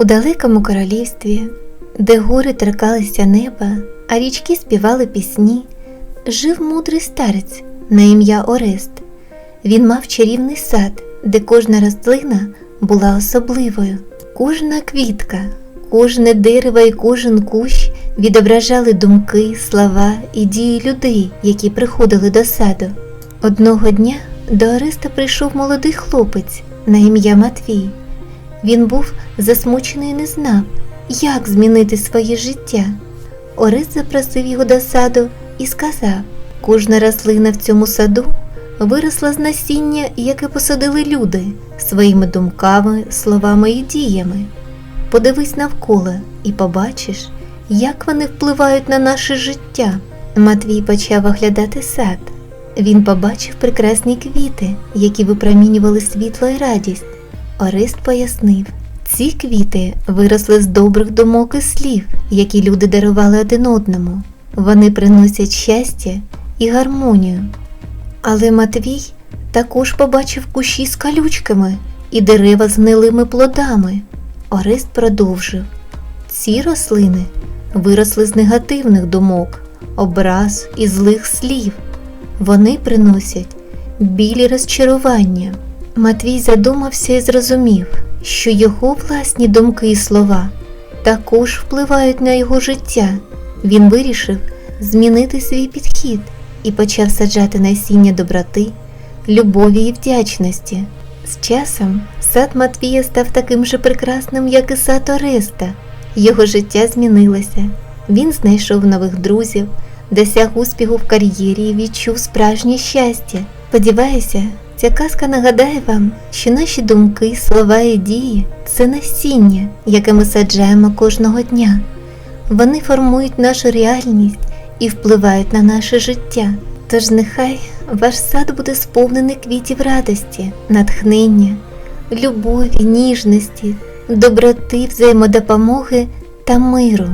У далекому королівстві, де гори торкалися неба, а річки співали пісні, жив мудрий старець на ім'я Орест. Він мав чарівний сад, де кожна рослина була особливою. Кожна квітка, кожне дерево і кожен кущ відображали думки, слова і дії людей, які приходили до саду. Одного дня до Ореста прийшов молодий хлопець на ім'я Матвій. Він був засмучений і не знав, як змінити своє життя. Орест запросив його до саду і сказав: кожна рослина в цьому саду виросла з насіння, яке посадили люди своїми думками, словами і діями. Подивись навколо і побачиш, як вони впливають на наше життя. Матвій почав оглядати сад. Він побачив прекрасні квіти, які випромінювали світло і радість. Орест пояснив, ці квіти виросли з добрих думок і слів, які люди дарували один одному. Вони приносять щастя і гармонію. Але Матвій також побачив кущі з калючками і дерева з гнилими плодами. Орест продовжив. Ці рослини виросли з негативних думок, образ і злих слів. Вони приносять білі розчарування. Матвій задумався і зрозумів, що його власні думки і слова також впливають на його життя. Він вирішив змінити свій підхід і почав саджати насіння доброти, любові і вдячності. З часом сад Матвія став таким же прекрасним, як і сад Ореста. Його життя змінилося. Він знайшов нових друзів, досяг успіху в кар'єрі і відчув справжнє щастя. Сподіваюся, ця казка нагадає вам, що наші думки, слова і дії це насіння, яке ми саджаємо кожного дня. Вони формують нашу реальність і впливають на наше життя. Тож нехай ваш сад буде сповнений квітів радості, натхнення, любові, ніжності, доброти, взаємодопомоги та миру.